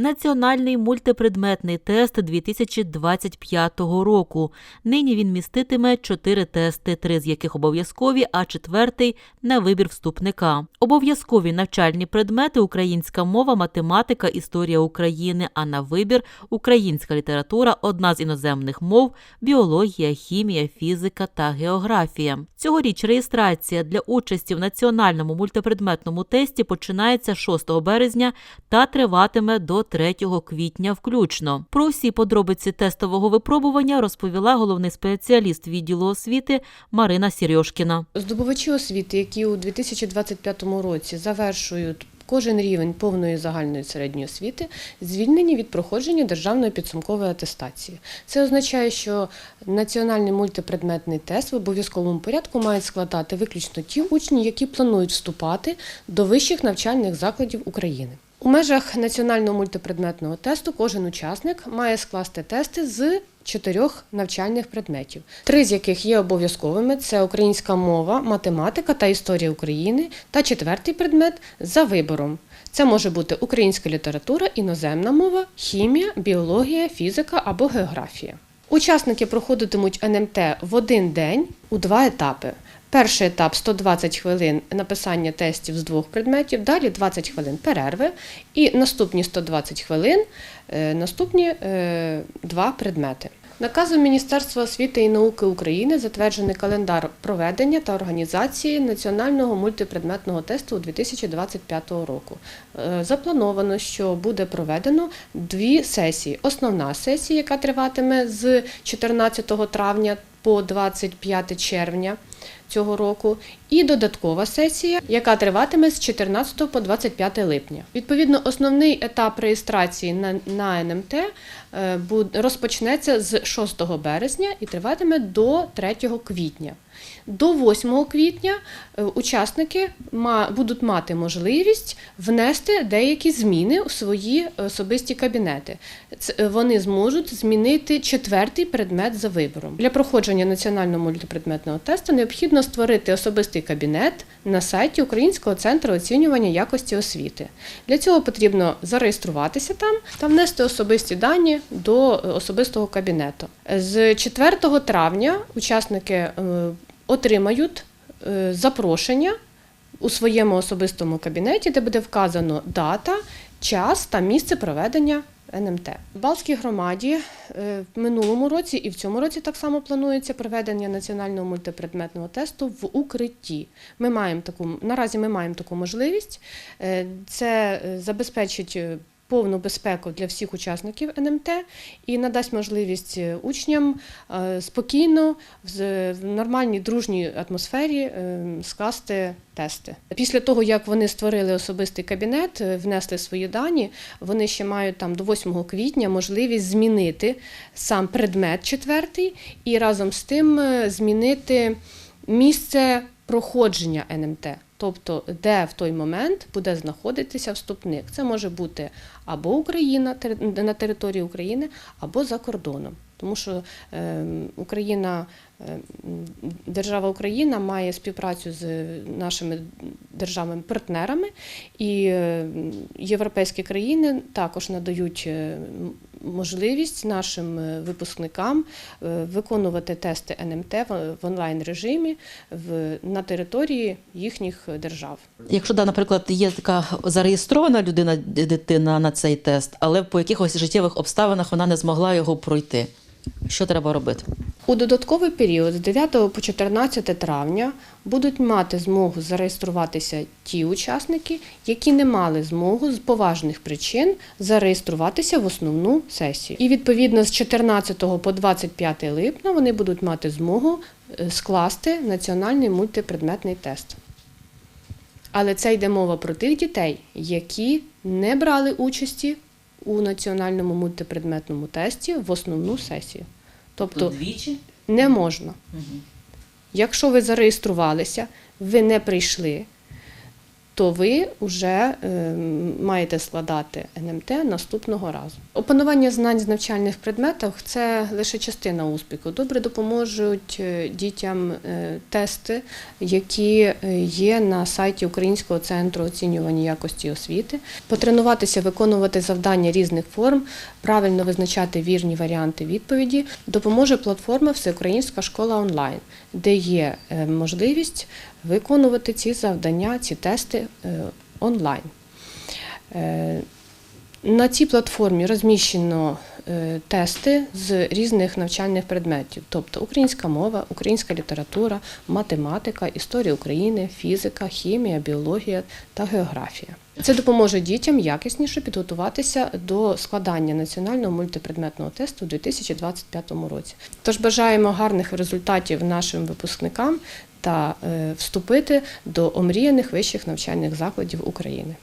Національний мультипредметний тест 2025 року. Нині він міститиме чотири тести, три з яких обов'язкові, а четвертий на вибір вступника. Обов'язкові навчальні предмети українська мова, математика, історія України, а на вибір українська література, одна з іноземних мов, біологія, хімія, фізика та географія. Цьогоріч реєстрація для участі в національному мультипредметному тесті починається 6 березня та триватиме до 3 квітня включно. Про всі подробиці тестового випробування розповіла головний спеціаліст відділу освіти Марина Сірьошкіна. Здобувачі освіти, які у 2025 році завершують кожен рівень повної загальної середньої освіти, звільнені від проходження державної підсумкової атестації. Це означає, що національний мультипредметний тест в обов'язковому порядку мають складати виключно ті учні, які планують вступати до вищих навчальних закладів України. У межах національного мультипредметного тесту кожен учасник має скласти тести з чотирьох навчальних предметів, три з яких є обов'язковими: це українська мова, математика та історія України, та четвертий предмет за вибором. Це може бути українська література, іноземна мова, хімія, біологія, фізика або географія. Учасники проходитимуть НМТ в один день у два етапи. Перший етап 120 хвилин написання тестів з двох предметів, далі 20 хвилин перерви, і наступні 120 хвилин е, наступні е, два предмети. Наказом Міністерства освіти і науки України затверджений календар проведення та організації національного мультипредметного тесту у 2025 року. Е, Заплановано, що буде проведено дві сесії. Основна сесія, яка триватиме з 14 травня по 25 червня цього року, і додаткова сесія, яка триватиме з 14 по 25 липня. Відповідно, основний етап реєстрації на, на НМТ е, розпочнеться з 6 березня і триватиме до 3 квітня. До 8 квітня е, учасники будуть мати можливість внести деякі зміни у свої особисті кабінети. Е, Вони зможуть змінити четвертий предмет за вибором. Для проходження національного мультипредметного тесту необхідно створити особистий кабінет на сайті Українського центру оцінювання якості освіти. Для цього потрібно зареєструватися там та внести особисті дані до е, особистого кабінету. З 4 травня учасники отримають е, запрошення у своєму особистому кабінеті, де буде вказано дата, час та місце проведення НМТ. В Балтській громаді е, в минулому році і в цьому році так само планується проведення національного мультипредметного тесту в укритті. Ми маємо таку наразі ми маємо таку можливість. Е, Це забезпечить. Повну безпеку для всіх учасників НМТ і надасть можливість е, учням е, спокійно в нормальній дружній атмосфері е, скласти тести. Після того, як вони створили особистий кабінет, внесли свої дані, вони ще мають там до 8 квітня можливість змінити сам предмет четвертий і разом з тим змінити місце проходження НМТ. Тобто, де в той момент буде знаходитися вступник. Це може бути або Україна на території України, або за кордоном. Тому що е, Україна, е, держава Україна має співпрацю з нашими державами-партнерами, і е, європейські країни також надають можливість нашим е, випускникам е, виконувати тести НМТ в онлайн режимі на території їхніх держав. Якщо, да, наприклад, є така зареєстрована людина, дитина на цей тест, але по якихось життєвих обставинах вона не змогла його пройти. Що треба робити? У додатковий період з 9 по 14 травня будуть мати змогу зареєструватися ті учасники, які не мали змогу з поважних причин зареєструватися в основну сесію. І відповідно з 14 по 25 липня вони будуть мати змогу е, скласти національний мультипредметний тест. Але це йде мова про тих дітей, які не брали участі у національному мультипредметному тесті в основну сесію. Тобто двічі? не можна. Якщо ви зареєструвалися, ви не прийшли, то ви вже е, маєте складати НМТ наступного разу. Опанування знань з навчальних предметах це лише частина успіху. Добре допоможуть е, дітям е, тести, які є на сайті Українського центру оцінювання якості освіти, потренуватися виконувати завдання різних форм, правильно визначати вірні варіанти відповіді, допоможе платформа Всеукраїнська школа онлайн, де є можливість виконувати ці завдання, ці тести е, онлайн. Е, На цій платформі розміщено е, тести з різних навчальних предметів, тобто українська мова, українська література, математика, історія України, фізика, хімія, біологія та географія. Це допоможе дітям якісніше підготуватися до складання національного мультипредметного тесту у 2025 році. Тож бажаємо гарних результатів нашим випускникам та е, вступити до омріяних вищих навчальних закладів України.